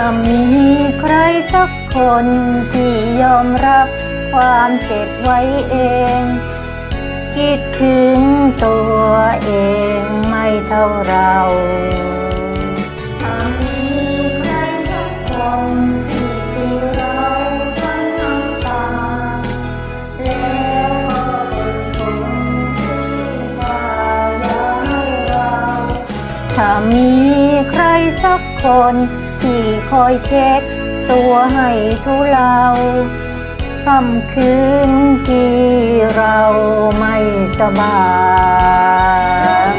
ถ้ามีใครสักคนที่ยอมรับความเจ็บไว้เอง คิดถึงตัวเองไม่เท่าเรา ถ้ามีใครสักคน ที่คอยเช็ดตัวให้ทุเลาค่ำคืนที่เราไม่สบาย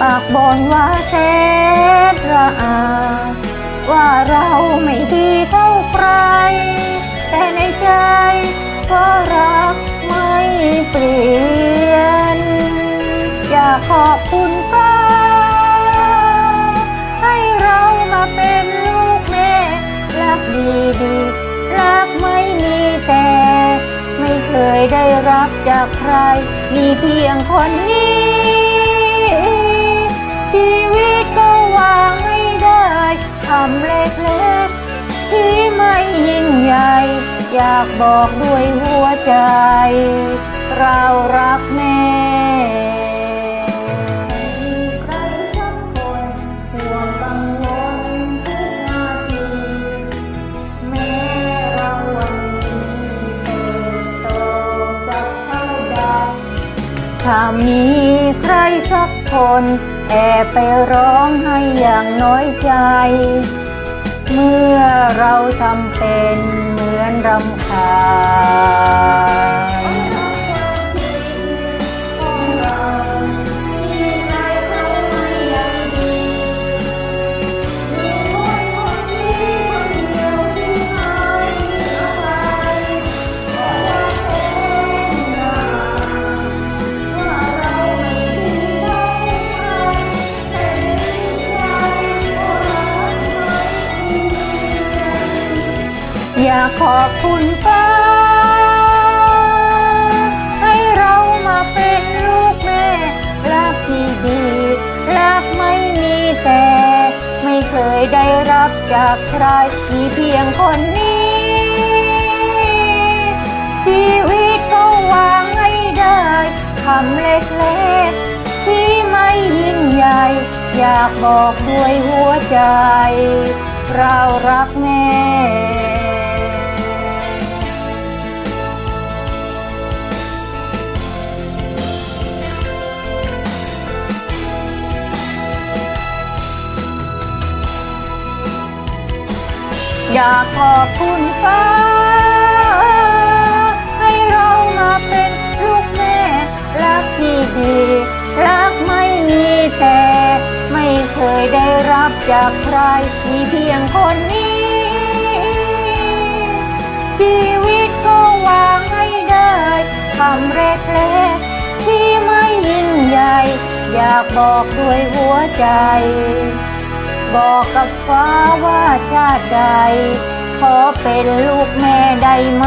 ปากบนว่าเช็ดระอา ว่าเราไม่ดีเท่าใคร แต่ในใจก็รักไม่เปลี่ยน อยากขอบคุณฟ้า ให้เรามาเป็นลูกแม่ รักดีดีรักไม่มีแต่ ไม่เคยได้รับจากใคร มีเพียงคนนี้ ชีวิตก็วาง ล็กๆ ที่ไม่ยิ่งใหญ่ อยากบอกด้วยหัวใจ เรารักแม่มีใครสักคนห่วงกังวลทุกนาที แม้เราวันนี้เติบโตสักเท่าใดถ้ามีใครสักคนแอบไปร้องให้อย่างน้อยใจ เมื่อเราทำเป็นเหมือนรำคาญ อยากขอบคุณฟ้า ให้เรามาเป็นลูกแม่รักที่ดีรักไม่มีแต่ ไม่เคยได้รับจากใครมีเพียงคนนี้ ชีวิตก็วางให้ได้คำเล็กๆ ที่ไม่ยิ่งใหญ่ อยากบอกด้วยหัวใจ เรารักแม่ อยากขอบคุณฟ้า ให้เรามาเป็นลูกแม่ รักที่ดี รักไม่มีแต่ ไม่เคยได้รับจากใคร มีเพียงคนนี้ ชีวิตก็วางให้ได้คำเล็กๆที่ไม่ยิ่งใหญ่ อยากบอกด้วยหัวใจ บอกกับฟ้าว่าชาติใด ขอเป็นลูกแม่ได้ไหม